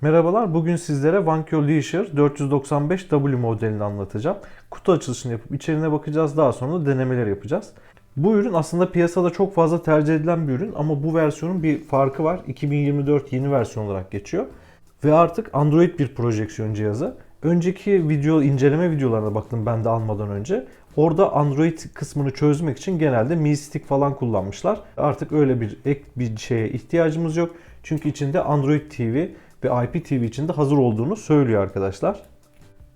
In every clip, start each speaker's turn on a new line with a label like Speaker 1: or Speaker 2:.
Speaker 1: Merhabalar, bugün sizlere Vankyo Leisure 495W modelini anlatacağım. Kutu açılışını yapıp içeriğine bakacağız, daha sonra denemeler yapacağız. Bu ürün aslında piyasada çok fazla tercih edilen bir ürün ama bu versiyonun bir farkı var. 2024 yeni versiyon olarak geçiyor. Ve artık Android bir projeksiyon cihazı. Önceki video inceleme videolarına baktım ben de almadan önce. Orada Android kısmını çözmek için genelde Mi Stick falan kullanmışlar. Artık öyle bir ek bir şeye ihtiyacımız yok. Çünkü içinde Android TV ve IPTV için de hazır olduğunu söylüyor arkadaşlar.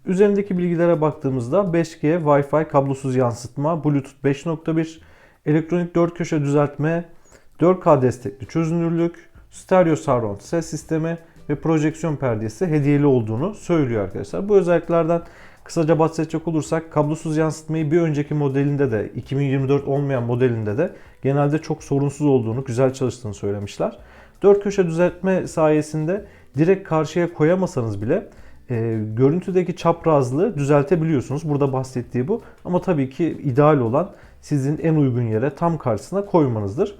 Speaker 1: Üzerindeki bilgilere baktığımızda 5G, Wi-Fi, kablosuz yansıtma, Bluetooth 5.1, elektronik 4 köşe düzeltme, 4K destekli çözünürlük, stereo surround ses sistemi ve projeksiyon perdesi hediyeli olduğunu söylüyor arkadaşlar. Bu özelliklerden kısaca bahsedecek olursak kablosuz yansıtmayı bir önceki modelinde de 2024 olmayan modelinde de genelde çok sorunsuz olduğunu, güzel çalıştığını söylemişler. 4 köşe düzeltme sayesinde direkt karşıya koyamasanız bile e, görüntüdeki çaprazlığı düzeltebiliyorsunuz. Burada bahsettiği bu. Ama tabii ki ideal olan sizin en uygun yere tam karşısına koymanızdır.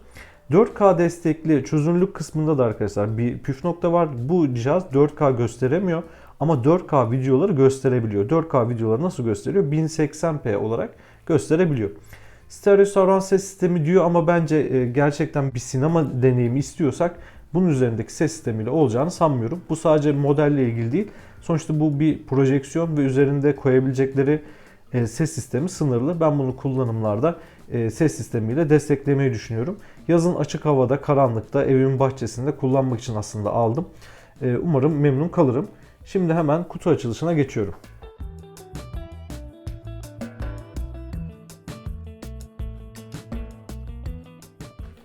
Speaker 1: 4K destekli çözünürlük kısmında da arkadaşlar bir püf nokta var. Bu cihaz 4K gösteremiyor ama 4K videoları gösterebiliyor. 4K videoları nasıl gösteriyor? 1080p olarak gösterebiliyor. Stereo surround ses sistemi diyor ama bence e, gerçekten bir sinema deneyimi istiyorsak bunun üzerindeki ses sistemiyle olacağını sanmıyorum. Bu sadece modelle ilgili değil. Sonuçta bu bir projeksiyon ve üzerinde koyabilecekleri e, ses sistemi sınırlı. Ben bunu kullanımlarda e, ses sistemiyle desteklemeyi düşünüyorum. Yazın açık havada, karanlıkta, evimin bahçesinde kullanmak için aslında aldım. E, Umarım memnun kalırım. Şimdi hemen kutu açılışına geçiyorum.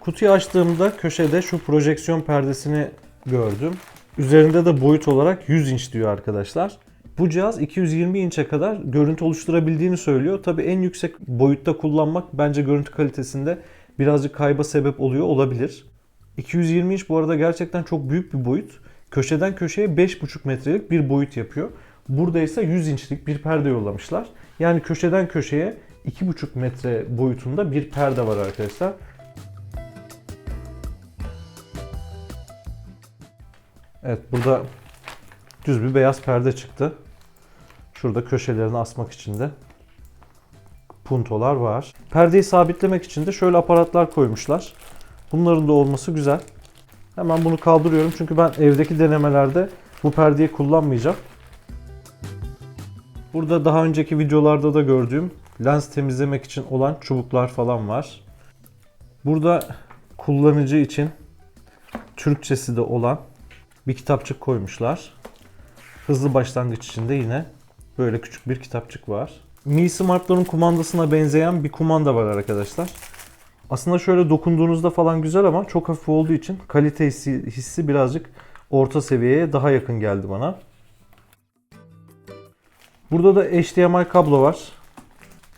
Speaker 1: Kutuyu açtığımda köşede şu projeksiyon perdesini gördüm. Üzerinde de boyut olarak 100 inç diyor arkadaşlar. Bu cihaz 220 inçe kadar görüntü oluşturabildiğini söylüyor. Tabi en yüksek boyutta kullanmak bence görüntü kalitesinde birazcık kayba sebep oluyor olabilir. 220 inç bu arada gerçekten çok büyük bir boyut. Köşeden köşeye 5,5 metrelik bir boyut yapıyor. Burada ise 100 inçlik bir perde yollamışlar. Yani köşeden köşeye 2,5 metre boyutunda bir perde var arkadaşlar. Evet burada düz bir beyaz perde çıktı. Şurada köşelerini asmak için de puntolar var. Perdeyi sabitlemek için de şöyle aparatlar koymuşlar. Bunların da olması güzel. Hemen bunu kaldırıyorum çünkü ben evdeki denemelerde bu perdeyi kullanmayacağım. Burada daha önceki videolarda da gördüğüm lens temizlemek için olan çubuklar falan var. Burada kullanıcı için Türkçesi de olan bir kitapçık koymuşlar. Hızlı başlangıç için de yine böyle küçük bir kitapçık var. Mi Smart'ların kumandasına benzeyen bir kumanda var arkadaşlar. Aslında şöyle dokunduğunuzda falan güzel ama çok hafif olduğu için kalite hissi, hissi birazcık orta seviyeye daha yakın geldi bana. Burada da HDMI kablo var.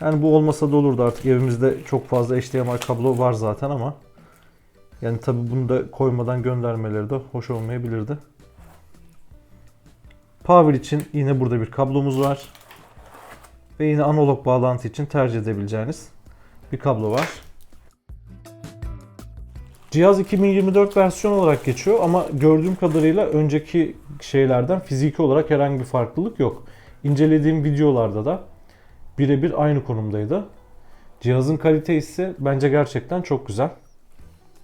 Speaker 1: Yani bu olmasa da olurdu artık evimizde çok fazla HDMI kablo var zaten ama yani tabi bunu da koymadan göndermeleri de hoş olmayabilirdi. Power için yine burada bir kablomuz var. Ve yine analog bağlantı için tercih edebileceğiniz bir kablo var. Cihaz 2024 versiyon olarak geçiyor ama gördüğüm kadarıyla önceki şeylerden fiziki olarak herhangi bir farklılık yok. İncelediğim videolarda da birebir aynı konumdaydı. Cihazın kalite ise bence gerçekten çok güzel.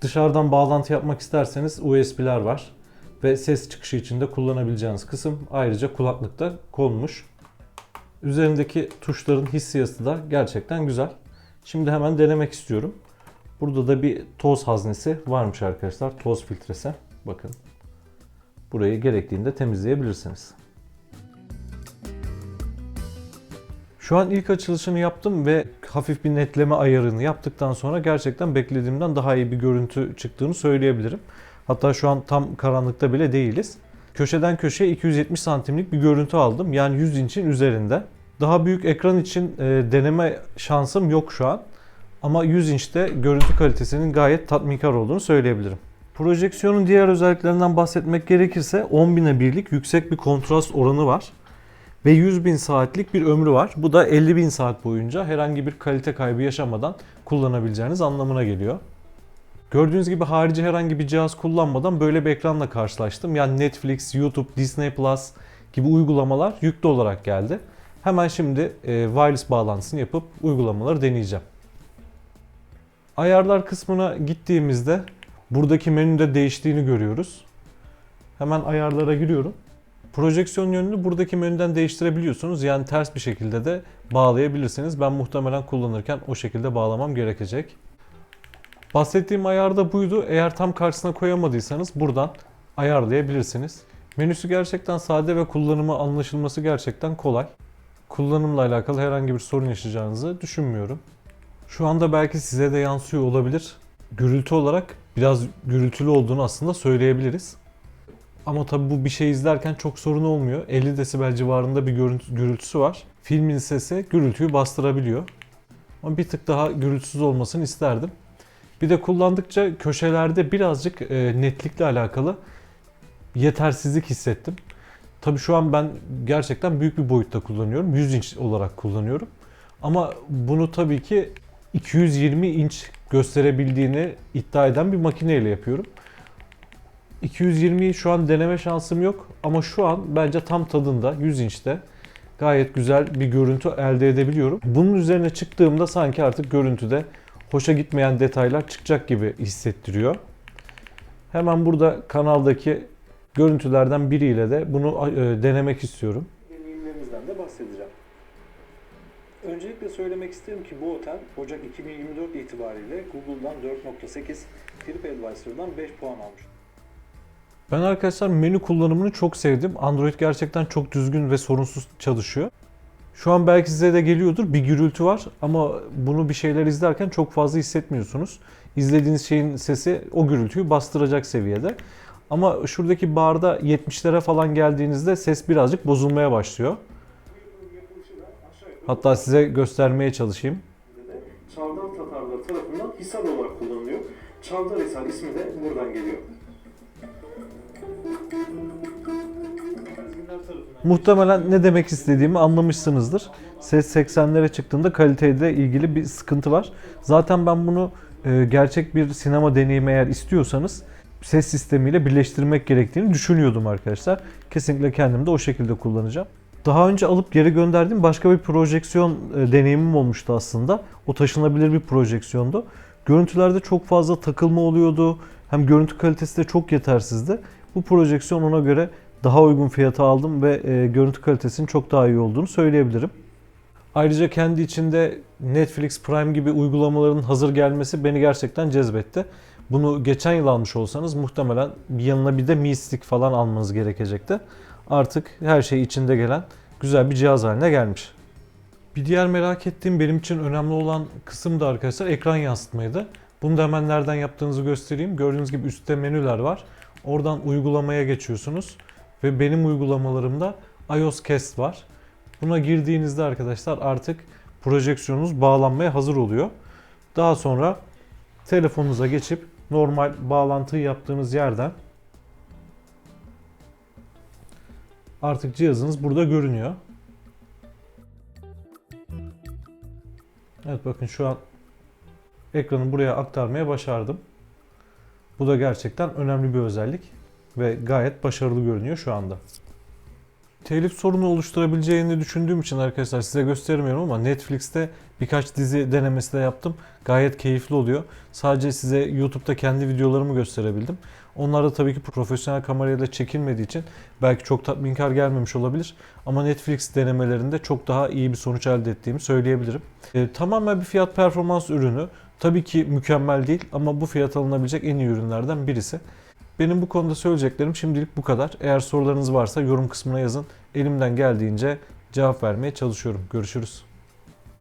Speaker 1: Dışarıdan bağlantı yapmak isterseniz USB'ler var ve ses çıkışı için de kullanabileceğiniz kısım ayrıca kulaklıkta konmuş. Üzerindeki tuşların hissiyatı da gerçekten güzel. Şimdi hemen denemek istiyorum. Burada da bir toz haznesi varmış arkadaşlar. Toz filtresi. Bakın. Burayı gerektiğinde temizleyebilirsiniz. Şu an ilk açılışını yaptım ve hafif bir netleme ayarını yaptıktan sonra gerçekten beklediğimden daha iyi bir görüntü çıktığını söyleyebilirim. Hatta şu an tam karanlıkta bile değiliz. Köşeden köşeye 270 santimlik bir görüntü aldım. Yani 100 inçin üzerinde. Daha büyük ekran için e, deneme şansım yok şu an. Ama 100 inçte görüntü kalitesinin gayet tatminkar olduğunu söyleyebilirim. Projeksiyonun diğer özelliklerinden bahsetmek gerekirse 10.000'e birlik yüksek bir kontrast oranı var. Ve 100.000 saatlik bir ömrü var. Bu da 50.000 saat boyunca herhangi bir kalite kaybı yaşamadan kullanabileceğiniz anlamına geliyor. Gördüğünüz gibi harici herhangi bir cihaz kullanmadan böyle bir ekranla karşılaştım. Yani Netflix, YouTube, Disney Plus gibi uygulamalar yüklü olarak geldi. Hemen şimdi e, wireless bağlantısını yapıp uygulamaları deneyeceğim. Ayarlar kısmına gittiğimizde buradaki menüde değiştiğini görüyoruz. Hemen ayarlara giriyorum. Projeksiyon yönünü buradaki menüden değiştirebiliyorsunuz. Yani ters bir şekilde de bağlayabilirsiniz. Ben muhtemelen kullanırken o şekilde bağlamam gerekecek. Bahsettiğim ayar da buydu. Eğer tam karşısına koyamadıysanız buradan ayarlayabilirsiniz. Menüsü gerçekten sade ve kullanımı anlaşılması gerçekten kolay. Kullanımla alakalı herhangi bir sorun yaşayacağınızı düşünmüyorum. Şu anda belki size de yansıyor olabilir. Gürültü olarak biraz gürültülü olduğunu aslında söyleyebiliriz. Ama tabii bu bir şey izlerken çok sorun olmuyor. 50 desibel civarında bir görüntü, gürültüsü var. Filmin sesi gürültüyü bastırabiliyor. Ama bir tık daha gürültüsüz olmasını isterdim. Bir de kullandıkça köşelerde birazcık e, netlikle alakalı yetersizlik hissettim. Tabii şu an ben gerçekten büyük bir boyutta kullanıyorum. 100 inç olarak kullanıyorum. Ama bunu tabii ki 220 inç gösterebildiğini iddia eden bir makineyle yapıyorum. 220'yi şu an deneme şansım yok ama şu an bence tam tadında 100 inçte gayet güzel bir görüntü elde edebiliyorum. Bunun üzerine çıktığımda sanki artık görüntüde hoşa gitmeyen detaylar çıkacak gibi hissettiriyor. Hemen burada kanaldaki görüntülerden biriyle de bunu e, denemek istiyorum.
Speaker 2: deneyimlerimizden de bahsedeceğim. Öncelikle söylemek isterim ki bu otel Ocak 2024 itibariyle Google'dan 4.8, TripAdvisor'dan 5 puan almış.
Speaker 1: Ben arkadaşlar menü kullanımını çok sevdim. Android gerçekten çok düzgün ve sorunsuz çalışıyor. Şu an belki size de geliyordur bir gürültü var ama bunu bir şeyler izlerken çok fazla hissetmiyorsunuz. İzlediğiniz şeyin sesi o gürültüyü bastıracak seviyede. Ama şuradaki barda 70'lere falan geldiğinizde ses birazcık bozulmaya başlıyor. Hatta size göstermeye çalışayım.
Speaker 2: Çavdar Tatarları tarafından Hisar olarak kullanılıyor. Çavdar Hisar ismi de buradan geliyor.
Speaker 1: Muhtemelen ne demek istediğimi anlamışsınızdır. Ses 80'lere çıktığında kalitede ilgili bir sıkıntı var. Zaten ben bunu e, gerçek bir sinema deneyimi eğer istiyorsanız ses sistemiyle birleştirmek gerektiğini düşünüyordum arkadaşlar. Kesinlikle kendim de o şekilde kullanacağım. Daha önce alıp geri gönderdiğim başka bir projeksiyon e, deneyimim olmuştu aslında. O taşınabilir bir projeksiyondu. Görüntülerde çok fazla takılma oluyordu. Hem görüntü kalitesi de çok yetersizdi. Bu projeksiyon ona göre daha uygun fiyata aldım ve e, görüntü kalitesinin çok daha iyi olduğunu söyleyebilirim. Ayrıca kendi içinde Netflix Prime gibi uygulamaların hazır gelmesi beni gerçekten cezbetti. Bunu geçen yıl almış olsanız muhtemelen yanına bir de Mi Stick falan almanız gerekecekti. Artık her şey içinde gelen güzel bir cihaz haline gelmiş. Bir diğer merak ettiğim benim için önemli olan kısım da arkadaşlar ekran yansıtmaydı. Bunu da hemen nereden yaptığınızı göstereyim. Gördüğünüz gibi üstte menüler var. Oradan uygulamaya geçiyorsunuz. Ve benim uygulamalarımda iOS Cast var. Buna girdiğinizde arkadaşlar artık projeksiyonunuz bağlanmaya hazır oluyor. Daha sonra telefonunuza geçip normal bağlantıyı yaptığınız yerden artık cihazınız burada görünüyor. Evet bakın şu an ekranı buraya aktarmaya başardım. Bu da gerçekten önemli bir özellik ve gayet başarılı görünüyor şu anda. Telif sorunu oluşturabileceğini düşündüğüm için arkadaşlar size göstermiyorum ama Netflix'te birkaç dizi denemesi de yaptım. Gayet keyifli oluyor. Sadece size YouTube'da kendi videolarımı gösterebildim. Onlar da tabii ki profesyonel kamerayla çekilmediği için belki çok tatminkar gelmemiş olabilir. Ama Netflix denemelerinde çok daha iyi bir sonuç elde ettiğimi söyleyebilirim. Ee, tamamen bir fiyat performans ürünü. Tabii ki mükemmel değil ama bu fiyat alınabilecek en iyi ürünlerden birisi. Benim bu konuda söyleyeceklerim şimdilik bu kadar. Eğer sorularınız varsa yorum kısmına yazın. Elimden geldiğince cevap vermeye çalışıyorum. Görüşürüz.